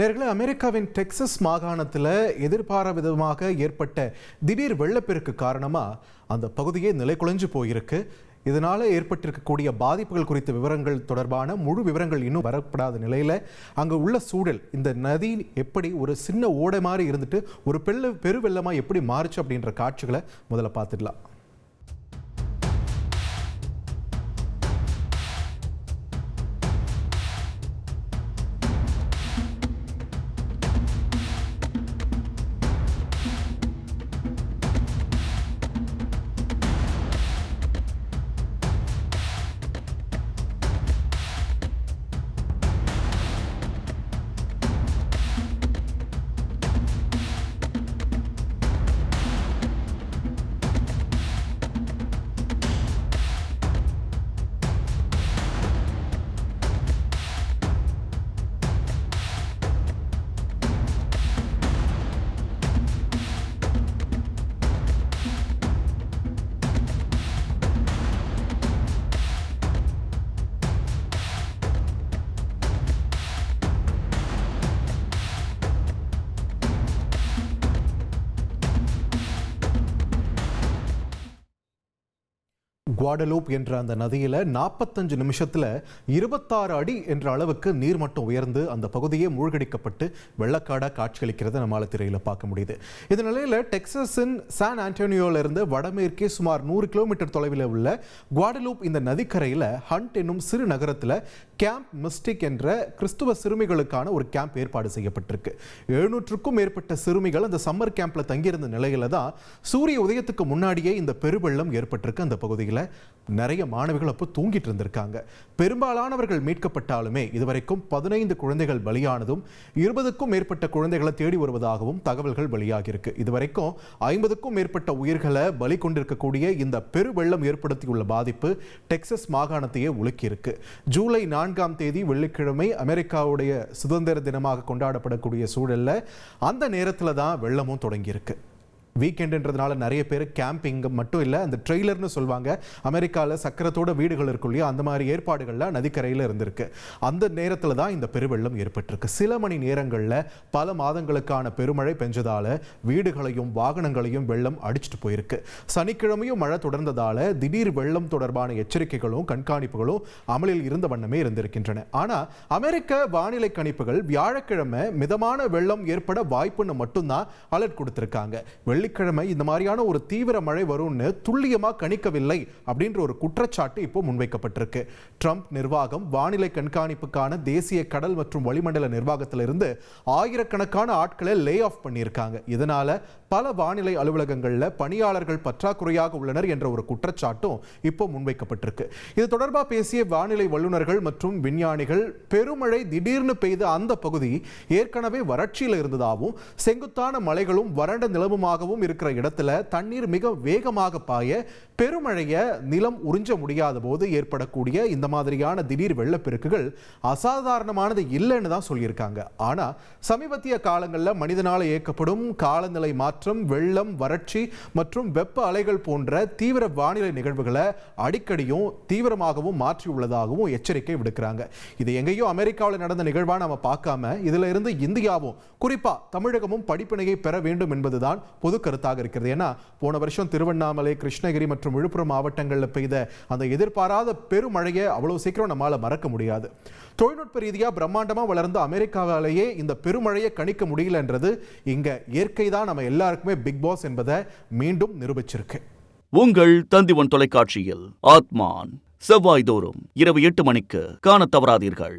நேர்களை அமெரிக்காவின் டெக்சஸ் மாகாணத்தில் எதிர்பாராவிதமாக ஏற்பட்ட திடீர் வெள்ளப்பெருக்கு காரணமாக அந்த பகுதியே நிலைக்குலைஞ்சு போயிருக்கு. இதனால் ஏற்பட்டிருக்கக்கூடிய பாதிப்புகள் குறித்த விவரங்கள் தொடர்பான முழு விவரங்கள் இன்னும் வரப்படாத நிலையில் அங்கே உள்ள சூழல் இந்த நதி எப்படி ஒரு சின்ன ஓடை மாதிரி இருந்துட்டு ஒரு பெரு பெருவெள்ளமாக எப்படி மாறுச்சு அப்படின்ற காட்சிகளை முதல்ல பார்த்துடலாம். குவாடலூப் என்ற அந்த நதியில் நாற்பத்தஞ்சு நிமிஷத்தில் இருபத்தாறு அடி என்ற அளவுக்கு நீர்மட்டம் உயர்ந்து அந்த பகுதியே மூழ்கடிக்கப்பட்டு வெள்ளக்காடாக காட்சியளிக்கிறத நம்மளால் திரையில் பார்க்க முடியுது. இந்த நிலையில் டெக்ஸஸின் சான் ஆண்டோனியோவிலிருந்து வடமேற்கே சுமார் நூறு கிலோமீட்டர் தொலைவில் உள்ள குவாடலூப் இந்த நதிக்கரையில் ஹண்ட் என்னும் சிறு நகரத்தில் கேம்ப் மிஸ்டிக் என்ற கிறிஸ்துவ சிறுமிகளுக்கான ஒரு கேம்ப் ஏற்பாடு செய்யப்பட்டிருக்கு. எழுநூற்றுக்கும் மேற்பட்ட சிறுமிகள் அந்த சம்மர் கேம்ப்ல தங்கியிருந்த நிலையில தான் சூரிய உதயத்துக்கு முன்னாடியே இந்த பெருவெள்ளம் ஏற்பட்டிருக்கு அந்த பகுதியில். நிறைய மாணவிகள் அப்போ தூங்கிட்டு இருந்திருக்காங்க. பெரும்பாலானவர்கள் மீட்கப்பட்டாலுமே இதுவரைக்கும் பதினைந்து குழந்தைகள் பலியானதும் இருபதுக்கும் மேற்பட்ட குழந்தைகளை தேடி வருவதாகவும் தகவல்கள் வெளியாகியிருக்கு. இதுவரைக்கும் ஐம்பதுக்கும் மேற்பட்ட உயிர்களை பலி கொண்டிருக்கக்கூடிய இந்த பெருவெள்ளம் ஏற்படுத்தியுள்ள பாதிப்பு டெக்சஸ் மாகாணத்தையே உலுக்கியிருக்கு. ஜூலை நான்காம் தேதி வெள்ளிக்கிழமை அமெரிக்காவுடைய சுதந்திர தினமாக கொண்டாடப்படக்கூடிய சூழல்ல அந்த நேரத்தில் தான் வெள்ளமும் தொடங்கியிருக்கு. வீக்கெண்டுன்றதுனால நிறைய பேர் கேம்பிங் மட்டும் இல்லை அந்த ட்ரெய்லர்னு சொல்லுவாங்க. அமெரிக்காவில் சக்கரத்தோட வீடுகள் இருக்கும் இல்லையா அந்த மாதிரி ஏற்பாடுகள்லாம் நதிக்கரையில் இருந்திருக்கு. அந்த நேரத்தில் தான் இந்த பெருவெள்ளம் ஏற்பட்டிருக்கு. சில மணி நேரங்களில் பல மாதங்களுக்கான பெருமழை பெஞ்சதால வீடுகளையும் வாகனங்களையும் வெள்ளம் அடிச்சிட்டு போயிருக்கு. சனிக்கிழமையும் மழை தொடர்ந்ததால திடீர் வெள்ளம் தொடர்பான எச்சரிக்கைகளும் கண்காணிப்புகளும் அமலில் இருந்த வண்ணமே இருந்திருக்கின்றன. ஆனால் அமெரிக்க வானிலை கணிப்புகள் வியாழக்கிழமை மிதமான வெள்ளம் ஏற்பட வாய்ப்புன்னு மட்டும்தான் அலர்ட் கொடுத்திருக்காங்க. வெள்ளிக்கிழமை இந்த மாதிரியான ஒரு தீவிர மழை வரும்னு துல்லியமாக கணிக்கவில்லை அப்படின்ற ஒரு குற்றச்சாட்டு இப்போ முன்வைக்கப்பட்டிருக்கு. ட்ரம்ப் நிர்வாகம் வானிலை கண்காணிப்புக்கான தேசிய கடல் மற்றும் வளிமண்டல நிர்வாகத்திலிருந்து ஆயிரக்கணக்கான ஆட்களை லே ஆஃப் பண்ணியிருக்காங்க. இதனால பல வானிலை அலுவலகங்களில் பணியாளர்கள் பற்றாக்குறையாக உள்ளனர் என்ற ஒரு குற்றச்சாட்டும் இப்போ முன்வைக்கப்பட்டிருக்கு. இது தொடர்பாக பேசிய வானிலை வல்லுநர்கள் மற்றும் விஞ்ஞானிகள் பெருமழை திடீர்னு பெய்த அந்த பகுதி ஏற்கனவே வறட்சியில் இருந்ததாகவும் செங்குத்தான மலைகளும் வறண்ட நிலவுமாகவும் நிலமுமாகவும் இருக்கிற இடத்துல தண்ணீர் மிக வேகமாக பாய பெருமழையை நிலம் உறிஞ்ச முடியாத போது ஏற்படக்கூடிய இந்த மாதிரியான திடீர் வெள்ளப்பெருக்குகள் அசாதாரணமானது இல்லைன்னு தான் சொல்லியிருக்காங்க. ஆனால் சமீபத்திய காலங்களில் மனிதனால் இயக்கப்படும் காலநிலை மாற்றம் வெள்ளம் வறட்சி மற்றும் வெப்ப அலைகள் போன்ற தீவிர வானிலை நிகழ்வுகளை அடிக்கடியும் தீவிரமாகவும் மாற்றியுள்ளதாகவும் எச்சரிக்கை விடுக்கிறாங்க. இது எங்கேயோ அமெரிக்காவில் நடந்த நிகழ்வா நம்ம பார்க்காம இதுல இருந்து இந்தியாவும் குறிப்பா தமிழகமும் படிப்பினையை பெற வேண்டும் என்பதுதான் பொது கருத்தாக இருக்கிறது. ஏன்னா போன வருஷம் திருவண்ணாமலை கிருஷ்ணகிரி மற்றும் விழுப்புரம் மாவட்டங்களில் பெய்த அந்த எதிர்பாராத பெருமழையை அவ்வளவு சீக்கிரம் நம்மால மறக்க முடியாது. தொழில்நுட்ப ரீதியா பிரம்மாண்டமாக வளர்ந்த அமெரிக்காவிலேயே இந்த பெருமழையை கணிக்க முடியலன்றது இங்க இயற்கை தான் நம்ம எல்லாருக்குமே பிக் பாஸ் என்பதை மீண்டும் நிரூபிச்சிருக்கு. உங்கள் தந்திவன் தொலைக்காட்சியில் ஆத்மான். செவ்வாய்தோறும் இரவு எட்டு மணிக்கு காண தவறாதீர்கள்.